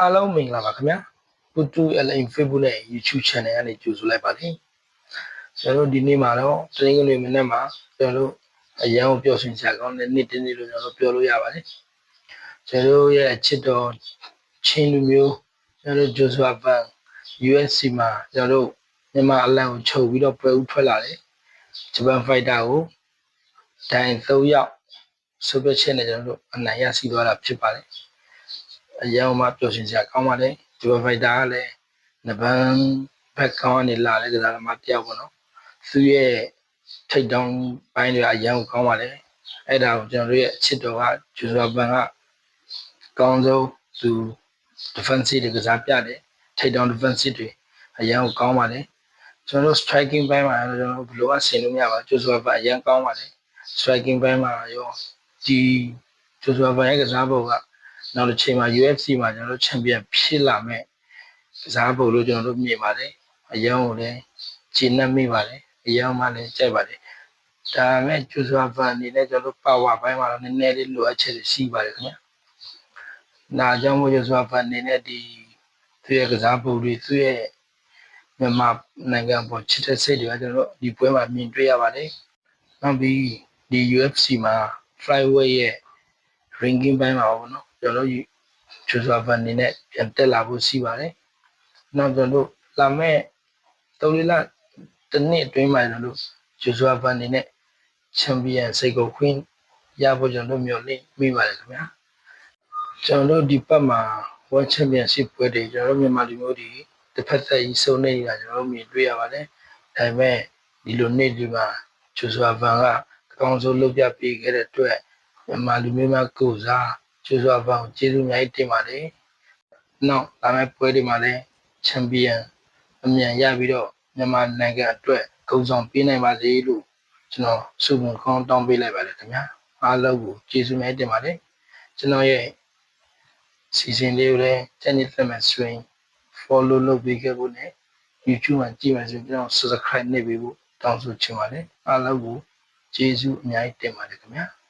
အားလုံးမင်္ဂလာပါခင်ဗျာပုတူ LA Facebook နဲ့ YouTube Channel ကနေကြိုဆိုလိုက်ပါတယ်ကျွန်တော်တို့ဒီနေ့မှာတော့တနင်္ဂနွေမနေ့မှာကျွန်တော်တို့အရန်ကိုပျော်ရွှင်စရာကောင်းတဲ့နေ့တစ်နေ့လို့ကျွန်တော်တို့ပြောလို့ရပါတယ်ကျွန်တော်တို့ရဲ့အချစ်တော်ချင်းလူမျိုးကျွန်တော်တို့ Joshua Van USC မှာကျွန်တော်တို့မြန်မာအလံကိုချုပ်ပြီးတော့ပွဲဥထွက်လာတယ်ဂျပန်ဖိုက်တာကိုဒိုင်၃ယောက်ဆုပ်ပြချက်နဲ့ကျွန်တော်တို့အနိုင်ရရှိသွားတာဖြစ်ပါတယ် အရန်မှပျော်ရွှင်စရာကောင်းပါတယ်ဂျပန်ဖိုက်တာကလည်းနဗန်ဘက်ကောင်းကနေလာတဲ့ကစားသမားတယောက်ပေါ့နော်သူရဲ့ထိတ်တောင်းပိုင်းတွေအရန်ကိုကောင်းပါတယ်အဲ့ဒါကိုကျွန်တော်တို့ရဲ့အချစ်တော်ကဂျူဇာဘန်ကကောင်းဆုံးသူ defensive တွေကစားပြတယ်ထိတ်တောင်း defensive တွေအရန်ကိုကောင်းပါတယ်ကျွန်တော်တို့ striking ဘိုင်းမှာကျွန်တော်တို့ဘယ်လိုအဆင်လို့မရပါဂျူဇာဘန်အရန်ကောင်းပါတယ် striking ဘိုင်းမှာရောဒီဂျူဇာဘန်ရဲ့ကစားပုံက နောက်တစ်ချိန်မှာ UFC မှာကျွန်တော်တို့ချန်ပီယံဖြစ်လာမဲ့ကစားပုံလို့ကျွန်တော်တို့မြင်ပါတယ်အယံကိုလည်းဂျင်းနှက်မိပါတယ်အယံမှလည်းကြိုက်ပါတယ်ဒါမဲ့ကျူစွာဖန်အနေနဲ့ကျွန်တော်တို့ပါဝါပိုင်းမှာတော့နည်းနည်းလေးလိုအပ်ချက်တွေရှိပါတယ်ခင်ဗျာနာကြောင့်မို့ကျူစွာဖန်အနေနဲ့ဒီသူရဲ့ကစားပုံတွေသူရဲ့မြန်မာနိုင်ငံပေါ်ချစ်တဲ့စိတ်တွေကကျွန်တော်တို့ဒီပွဲမှာမြင်တွေ့ရပါတယ်နောက်ပြီးဒီ UFC မှာ flyweight ရဲ့ ranking ဘိုင်းမှာပေါ့နော်ကျွန်တော်တို့ဂျိုဇာဗန်နေနဲ့ပြန်တက်လာဖို့ရှိပါတယ်။နောက်ကျွန်တော်တို့လာမဲ့၃လတစ်နှစ်အတွင်းမှာကျွန်တော်တို့ဂျိုဇာဗန်နေနဲ့ချန်ပီယံစိတ်ကိုခွင်းရဖို့ကျွန်တော်တို့မျှော်လင့်မိပါတယ်ခင်ဗျာ။ကျွန်တော်တို့ဒီပတ်မှာ World Championship ပွဲတွေကျွန်တော်တို့မြန်မာလူမျိုးတွေတစ်ဖက်သက်ကြီးစုံနေတာကျွန်တော်တို့မြင်တွေ့ရပါတယ်။ဒါပေမဲ့ဒီလိုနေ့ဒီမှာဂျိုဇာဗန်ကအကောင်းဆုံးလုပ်ပြပေးခဲ့တဲ့အတွက် မြန်မာလူမျိုးများကိုစားကျေးဇူးအပေါင်းကျေးဇူးအများကြီးတင်ပါတယ်။နောက်လာမယ့်ပွဲတွေမှာလည်းချန်ပီယံအမြန်ရပြီးတော့မြန်မာနိုင်ငံအတွက်ဂုဏ်ဆောင်ပေးနိုင်ပါစေလို့ကျွန်တော်ဆုမွန်ကောင်းတောင်းပေးလိုက်ပါတယ်ခင်ဗျာ။အားလုံးကိုကျေးဇူးများတင်ပါတယ်။ကျွန်တော်ရဲ့စီစဉ်လေးကိုလည်း channel သက်မဲ့ဆိုရင် follow လုပ်ပေးခဲ့ဖို့နဲ့ YouTube မှာကြည့်မယ်ဆိုရင်ကျွန်တော် subscribe နှိပ်ပေးဖို့တောင်းဆိုချင်ပါတယ်။အားလုံးကိုကျေးဇူးအများကြီးတင်ပါတယ်ခင်ဗျာ။